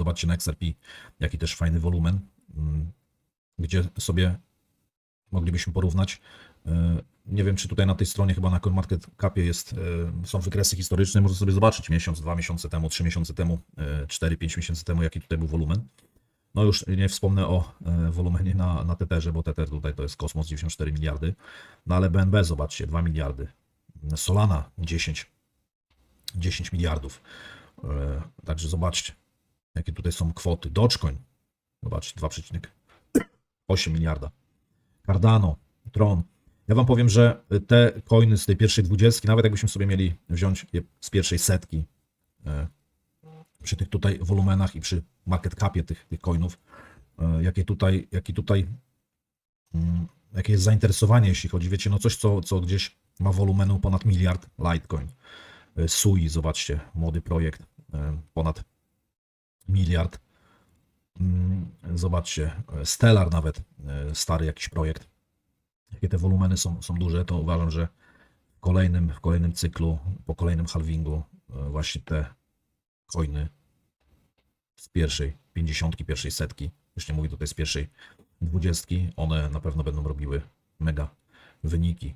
Zobaczcie na XRP, jaki też fajny wolumen, mm, gdzie sobie moglibyśmy porównać. E, Nie wiem, czy tutaj na tej stronie, chyba na CoinMarketCapie jest, e, są wykresy historyczne. Można sobie zobaczyć miesiąc, dwa miesiące temu, trzy miesiące temu, e, cztery, pięć miesięcy temu, jaki tutaj był wolumen. No już nie wspomnę o wolumenie na, na Tetherze, bo Tether tutaj to jest kosmos 94 miliardy. No ale BNB zobaczcie, 2 miliardy. Solana 10, 10 miliardów. Także zobaczcie, jakie tutaj są kwoty. Dogecoin, zobaczcie, 2,8 miliarda. Cardano, Tron. Ja wam powiem, że te coiny z tej pierwszej dwudziestki, nawet jakbyśmy sobie mieli wziąć je z pierwszej setki, e, przy tych tutaj wolumenach i przy market capie tych, tych coinów, e, jakie tutaj, jaki tutaj, mm, jakie jest zainteresowanie, jeśli chodzi, wiecie, no coś, co, co gdzieś ma wolumenu ponad miliard Litecoin. E, Sui, zobaczcie, młody projekt, ponad miliard. Mm, Zobaczcie, e, Stellar nawet, e, stary jakiś projekt. Jakie te wolumeny są, są duże, to uważam, że w kolejnym, w kolejnym cyklu, po kolejnym halvingu, e, właśnie te coiny z pierwszej pięćdziesiątki, pierwszej setki, już nie mówię tutaj z pierwszej dwudziestki, one na pewno będą robiły mega wyniki.